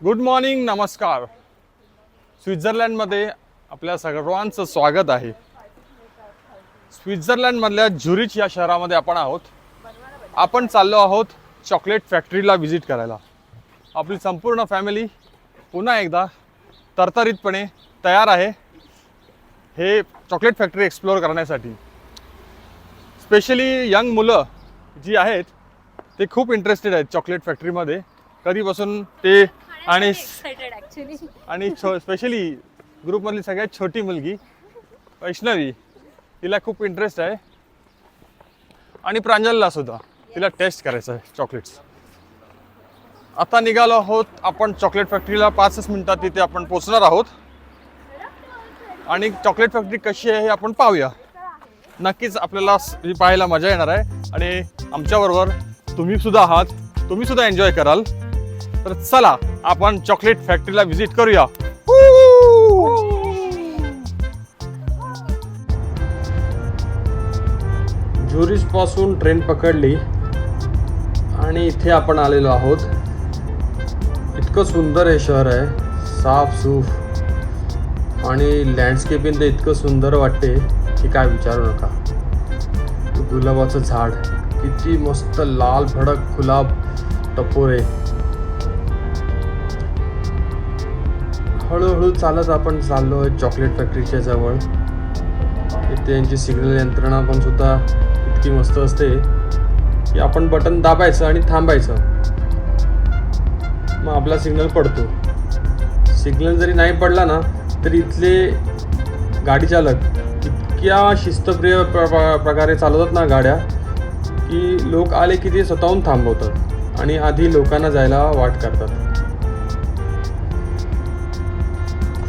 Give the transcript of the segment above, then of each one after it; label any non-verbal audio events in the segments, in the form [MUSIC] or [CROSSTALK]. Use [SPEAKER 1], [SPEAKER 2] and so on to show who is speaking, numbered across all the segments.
[SPEAKER 1] Good morning नमस्कार. स्वित्झर्लंडमध्ये आपल्या सर्वांचं स्वागत आहे. स्वित्झर्लंडमधल्या झुरिच या शहरामध्ये आपण आहोत. आपण चाललो आहोत चॉकलेट फॅक्टरीला व्हिजिट करायला. आपली संपूर्ण फॅमिली पुन्हा एकदा तरतरीतपणे तयार आहे हे चॉकलेट फॅक्टरी एक्सप्लोअर करण्यासाठी. स्पेशली यंग मुलं जी आहेत ते खूप इंटरेस्टेड आहेत चॉकलेट फॅक्टरीमध्ये. कधीपासून ते आणि आणि स्पेशली ग्रुपमधली सगळ्यात छोटी मुलगी वैष्णवी तिला खूप इंटरेस्ट आहे. आणि प्रांजलला सुद्धा. तिला टेस्ट करायचं आहे चॉकलेट्स आता निघालो आहोत आपण चॉकलेट फॅक्टरीला पाचच मिनिटात तिथे आपण पोचणार आहोत. आणि चॉकलेट फॅक्टरी कशी आहे हे आपण पाहूया. नक्कीच आपल्याला पाहायला मजा येणार आहे. आणि आमच्याबरोबर तुम्ही सुद्धा आहात. तुम्ही सुद्धा एन्जॉय कराल. तर चला आपण चॉकलेट फॅक्टरीला व्हिजिट करूया. झुरिच पासून ट्रेन पकडली आणि इथे आपण आलेलो आहोत. इतकं सुंदर हे शहर आहे. साफ सुफ आणि लँडस्केपिंग तर इतकं सुंदर वाटते की काय विचारू नका. गुलाबाचं झाड किती मस्त लाल भडक गुलाब टपोरे. हळूहळू चालत आपण चाललो आहे चॉकलेट फॅक्टरीच्या जवळ. इथे यांची सिग्नल यंत्रणा पण सुद्धा इतकी मस्त असते. की आपण बटन दाबायचं आणि थांबायचं. मग आपला सिग्नल पडतो. सिग्नल जरी नाही पडला ना तरी इथले गाडी चालक इतक्या शिस्तप्रिय प्र प्र- प्रकारे चालवतात ना गाड्या की लोक आले की ते स्वतःहून थांबवतात आणि आधी लोकांना जायला वाट करतात.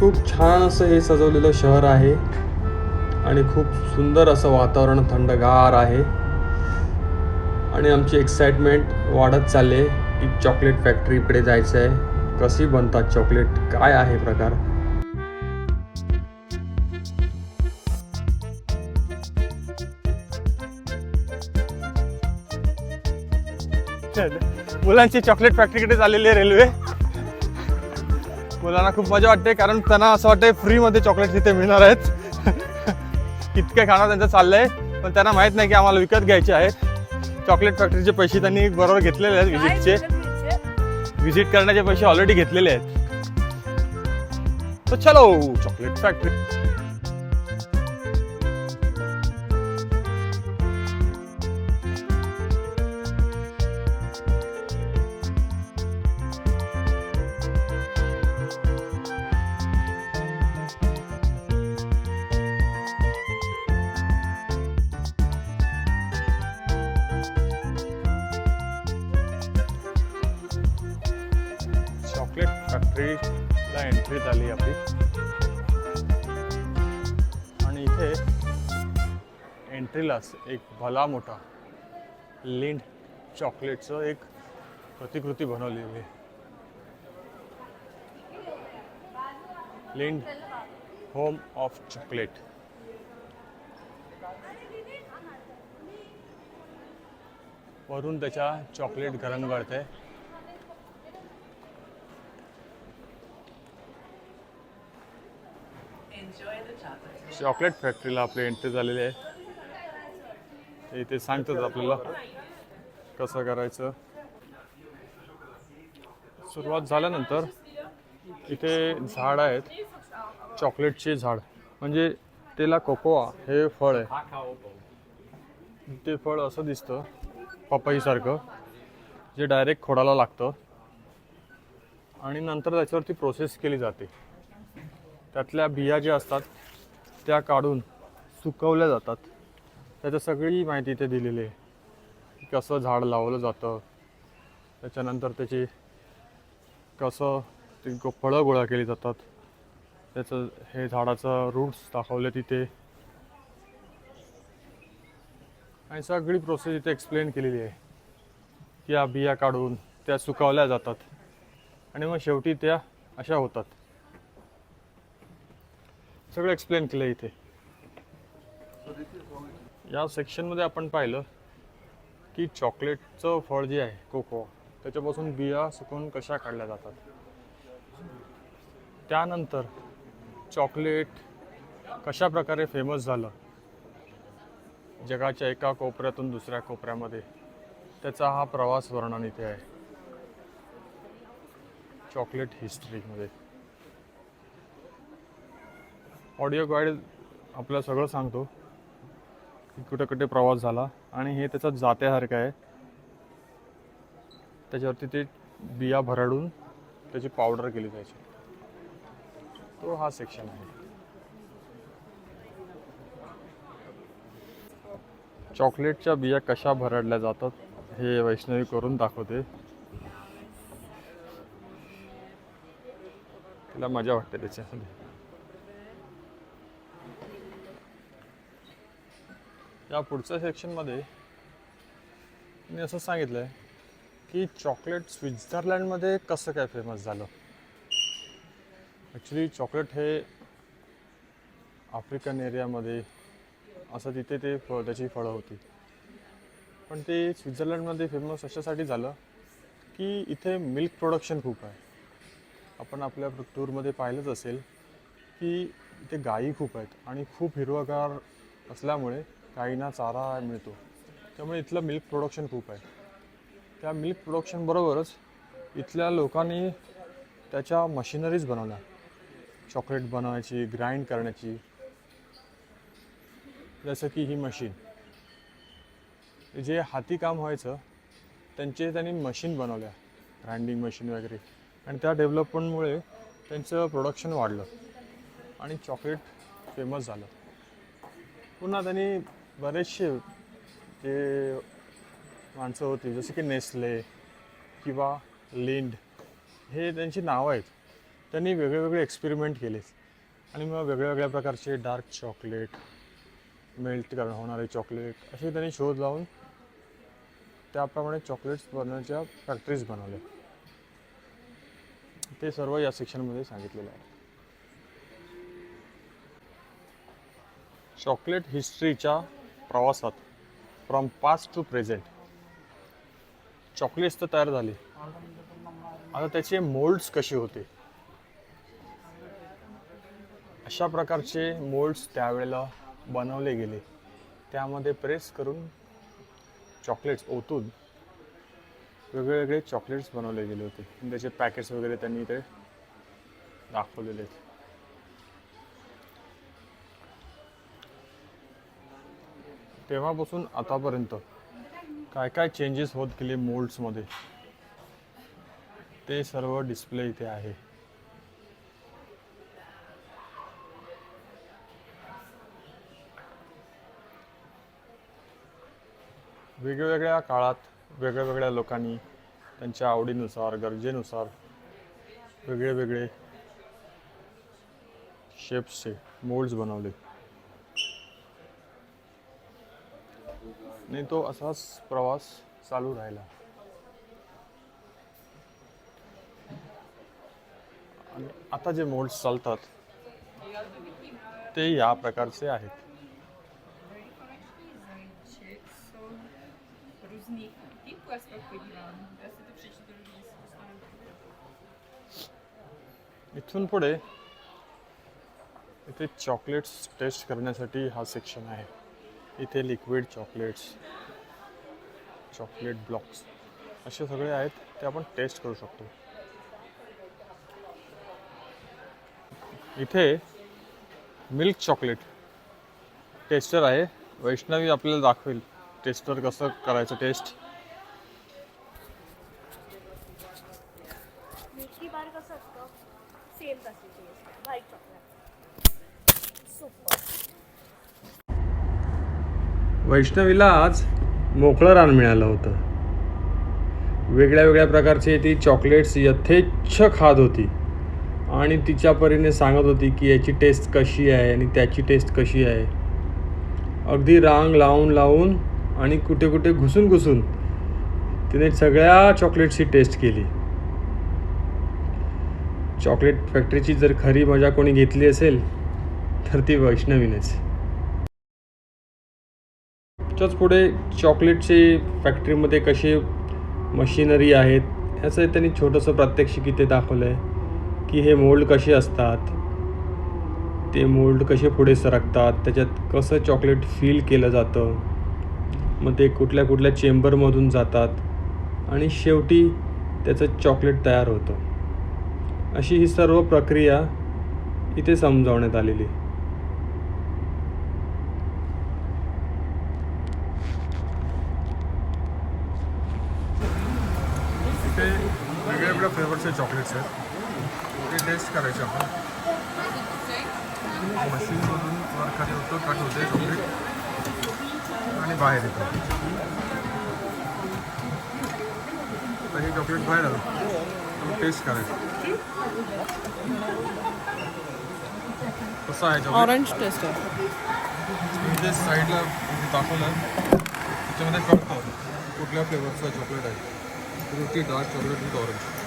[SPEAKER 1] खूप छान असं हे सजवलेलं शहर आहे. आणि खूप सुंदर असं वातावरण थंडगार आहे. आणि आमची एक्साइटमेंट वाढत चालले. की चॉकलेट फॅक्टरीकडे जायचं आहे कशी बनतात चॉकलेट काय आहे प्रकार? मुलांची चॉकलेट फॅक्टरीकडे चाललेली आहे रेल्वे मुलांना खूप मजा वाटते कारण त्यांना असं वाटतंय फ्रीमध्ये चॉकलेट तिथे मिळणार आहेत. [LAUGHS] इतके खाणं त्यांचं चाललंय पण त्यांना माहीत नाही की आम्हाला विकत घ्यायचे आहेत चॉकलेट फॅक्टरीचे पैसे त्यांनी बरोबर घेतलेले आहेत व्हिजिटचे व्हिजिट करण्याचे पैसे ऑलरेडी घेतलेले आहेत. तर चलो चॉकलेट फॅक्टरी चॉकलेट एंट्री झाली आपली. आणि इथे एंट्रीलाच एक भला मोठा लिंड चॉकलेटचं एक प्रतिकृती बनवलेली आहे. लिंड होम ऑफ चॉकलेट वरून त्याच्या चॉकलेट गरम गळते चॉकलेट फॅक्टरीला आपली एंट्री झालेली आहे. ते इथे सांगतात आपल्याला कसं करायचं. सुरुवात झाल्यानंतर इथे झाड आहेत. चॉकलेटचे झाड. म्हणजे त्याला कोकोआ हे फळ आहे. ते फळ असं दिसतं पपईसारखं जे डायरेक्ट खोडाला लागतं. आणि नंतर त्याच्यावरती प्रोसेस केली जाते. त्यातल्या बिया ज्या असतात त्या काढून सुकवल्या जातात. त्याचं सगळी माहिती इथे दिलेली आहे. कसं झाड लावलं जातं. त्याच्यानंतर त्याची कसं ती फळं गोळा केली जातात. त्याचं हे झाडाचं रूट्स दाखवले तिथे. आणि सगळी प्रोसेस इथे एक्सप्लेन केलेली आहे. की या बिया काढून त्या सुकवल्या जातात. आणि मग शेवटी त्या अशा होतात. सगळं एक्सप्लेन केलं इथे. या सेक्शनमध्ये आपण पाहिलं की चॉकलेटचं फळ जे आहे कोको त्याच्यापासून बिया सुकून कशा काढल्या जातात. त्यानंतर चॉकलेट कशा प्रकारे फेमस झालं जगाच्या एका कोपऱ्यातून दुसऱ्या कोपऱ्यामध्ये त्याचा हा प्रवास वर्णन इथे आहे. चॉकलेट हिस्ट्रीमध्ये ऑडिओ गाईड आपल्याला सगळं सांगतो की कुठे कुठे प्रवास झाला आणि हे त्याचं जात्यासारखं आहे. त्याच्यावरती ते बिया भरडून त्याची पावडर केली जायची. तो हा सेक्शन आहे. चॉकलेटच्या बिया कशा भरडल्या जातात हे वैष्णवी करून दाखवते. तिला मजा वाटते त्याच्यामध्ये. या पुढच्या सेक्शनमध्ये मी असं सांगितलं आहे की चॉकलेट स्वित्झर्लंडमध्ये कसं काय फेमस झालं? ॲक्च्युली चॉकलेट हे आफ्रिकन एरियामध्ये असं तिथे ते फळ त्याची फळं होती. पण ते स्वित्झर्लंडमध्ये फेमस अशासाठी झालं की इथे मिल्क प्रोडक्शन खूप आहे. आपण आपल्या टूरमध्ये पाहिलंच असेल की इथे गायी खूप आहेत आणि खूप हिरवगार असल्यामुळे गायींना चारा मिळतो. त्यामुळे इथलं मिल्क प्रोडक्शन खूप आहे. त्या मिल्क प्रोडक्शनबरोबरच इथल्या लोकांनी त्याच्या मशिनरीज बनवल्या. चॉकलेट बनवायची ग्राइंड करण्याची. जसं की ही मशीन जे हाती काम व्हायचं त्यांचे त्यांनी मशीन बनवल्या. ग्राइंडिंग मशीन वगैरे. आणि त्या डेव्हलपमेंटमुळे त्यांचं प्रोडक्शन वाढलं. आणि चॉकलेट फेमस झालं. पुन्हा त्यांनी बरेचसे जे माणसं होती जसे की नेस्ले किंवा लिंड हे त्यांची नावं आहेत. त्यांनी वेगळे वेगळे एक्सपेरिमेंट केले आणि मग वेगळ्या वेगळ्या प्रकारचे डार्क चॉकलेट मेल्ट कर होणारे चॉकलेट असे त्यांनी शोध लावून त्याप्रमाणे चॉकलेट्स बनवण्याच्या फॅक्टरीज बनवल्या. ते सर्व या सेक्शनमध्ये सांगितलेलं आहे. चॉकलेट हिस्ट्रीच्या प्रवासात. From past to present chocolates तर तयार झाली. आता त्याचे मोल्ड्स कसे होते? अशा प्रकारचे मोल्ड्स त्यावेळेला बनवले गेले. त्यामध्ये प्रेस करून चॉकलेट्स ओतून वेगळे वेगळे चॉकलेट्स बनवले गेले होते. आणि त्याचे पॅकेट्स वगैरे त्यांनी ते दाखवलेले आहेत. तेव्हापासून आतापर्यंत काय काय चेंजेस होत गेले मोल्ड्समध्ये ते सर्व डिस्प्ले इथे आहे. वेगवेगळ्या काळात वेगळ्या वेगळ्या लोकांनी त्यांच्या आवडीनुसार गरजेनुसार वेगळे वेगळे शेप्सचे मोल्ड्स बनवले. आणि तो असाच प्रवास चालू राहिला. आणि आता जे मोड्स चालतात ते या प्रकारचे आहेत. इथून पुढे इथे चॉकलेट्स टेस्ट करण्यासाठी हा सेक्शन आहे. इथे लिक्विड चॉकलेट्स चॉकलेट ब्लॉक्स असे सगळे आहेत ते आपण टेस्ट करू शकतो. इथे मिल्क चॉकलेट टेस्टर आहे. वैष्णवी आपल्याला दाखवेल टेस्टर कसं करायचं टेस्ट
[SPEAKER 2] बार कसं असतं? सेम तशी टेस्ट व्हाईट चॉकलेट सुपर
[SPEAKER 1] वैष्णवीला आज मोकळं रान मिळालं होतं. वेगळ्या वेगळ्या प्रकारचे ती चॉकलेट्स यथेच्छ खात होती. आणि तिच्या परीने सांगत होती की याची टेस्ट कशी आहे आणि त्याची टेस्ट कशी आहे. अगदी रांग लावून लावून आणि कुठे कुठे घुसून घुसून तिने सगळ्या चॉकलेट्सची टेस्ट केली. चॉकलेट फॅक्टरीची जर खरी मजा कोणी घेतली असेल तर ती वैष्णवीनेच. त्याच्याच पुढे चॉकलेटचे फॅक्टरीमध्ये कसे मशिनरी आहेत ह्याचं त्यांनी छोटंसं प्रात्यक्षिक इथे दाखवलं आहे की हे मोल्ड कसे असतात ते मोल्ड कसे पुढे सरकतात त्याच्यात कसं चॉकलेट फील केलं जातं मग ते कुठल्या कुठल्या चेंबरमधून जातात आणि शेवटी त्याचं चॉकलेट तयार होतं. अशी ही सर्व प्रक्रिया इथे समजावण्यात आलेली इथे वेगळ्या वेगळ्या फ्लेवरचे चॉकलेट्स आहेत. ते टेस्ट करायचे आपण. मशीनमधून वर खाली होतं कट होते चॉकलेट आणि बाहेर येतं. तर हे चॉकलेट बाहेर आलं. टेस्ट करायचं. कसं आहे चॉकलेट
[SPEAKER 3] ऑरेंज टेस्ट आहे.
[SPEAKER 1] इथे साईडला दाखवलं त्याच्यामध्ये कळतं कुठल्या फ्लेवरचं चॉकलेट आहे. Fruity dark chocolate with orange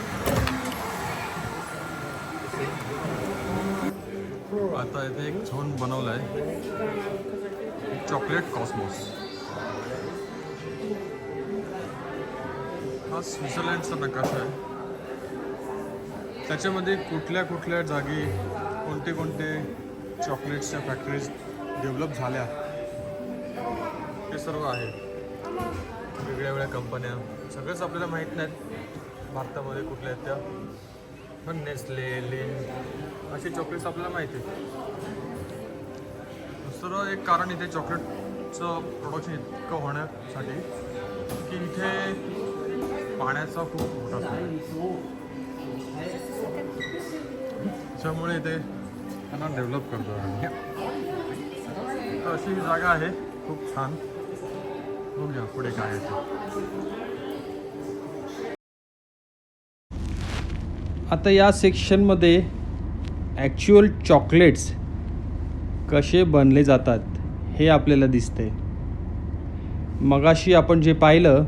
[SPEAKER 1] हो, आता इथे एक झोन बनवला आहे चॉकलेट कॉस्मोस हा स्वित्झर्लंडचा नकाशा आहे. त्याच्यामध्ये कुठल्या कुठल्या जागी कोणते कोणते चॉकलेट्सच्या फॅक्टरीज डेव्हलप झाल्या ते सर्व आहे. वेगळ्या वेगळ्या कंपन्या सगळंच आपल्याला माहीत नाहीत. भारतामध्ये कुठल्या आहेत त्या. पण नेस्ले लिन असे चॉकलेट्स आपल्याला माहिती आहे दुसरं एक कारण इथे चॉकलेटचं प्रोडक्शन इतकं होण्यासाठी की इथे पाण्याचा खूप मोठा स्रोत त्याच्यामुळे इथे त्यांना डेव्हलप करतो आम्ही. तर अशी जागा आहे. खूप छान. बघूया पुढे काय आहे
[SPEAKER 4] आता या सेक्शनमध्ये ॲक्च्युअल चॉकलेट्स कसे बनले जातात हे आपल्याला दिसते मगाशी आपण जे पाहिलं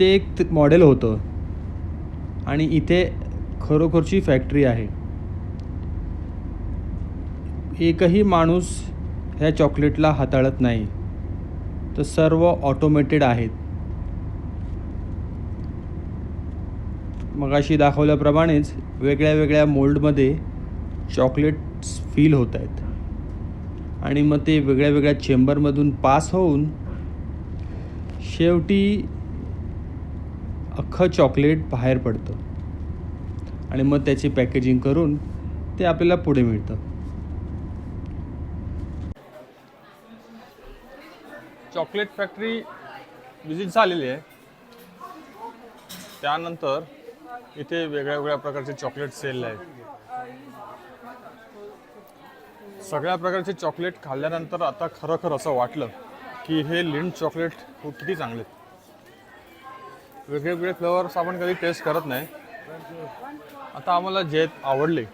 [SPEAKER 4] ते एक मॉडेल होतं. आणि इथे खरोखरची फॅक्टरी आहे. एकही माणूस ह्या चॉकलेटला हाताळत नाही. तर सर्व ऑटोमेटेड आहेत. मगाशी दाखवल्याप्रमाणेच वेगळ्या वेगळ्या मोल्डमध्ये चॉकलेट्स फील होत आहेत. आणि मग ते वेगळ्या वेगळ्या चेंबरमधून पास होऊन शेवटी अख्खं चॉकलेट बाहेर पडतं. आणि मग त्याची पॅकेजिंग करून ते आपल्याला पुढे मिळतं.
[SPEAKER 1] चॉकलेट फॅक्टरी विजिट झालेली आहे. त्यानंतर इथे वेगळ्या वेगळ्या प्रकारचे चॉकलेट सेल आहेत. सगळ्या प्रकारचे चॉकलेट खाल्ल्यानंतर आता खरोखर असं वाटलं की हे लिंट चॉकलेट खूप किती चांगले आहेत. वेगवेगळे फ्लेवर्स आपण कधी टेस्ट करत नाही. आता आम्हाला जे आवडले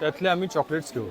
[SPEAKER 1] त्यातले आम्ही चॉकलेट्स घेऊ.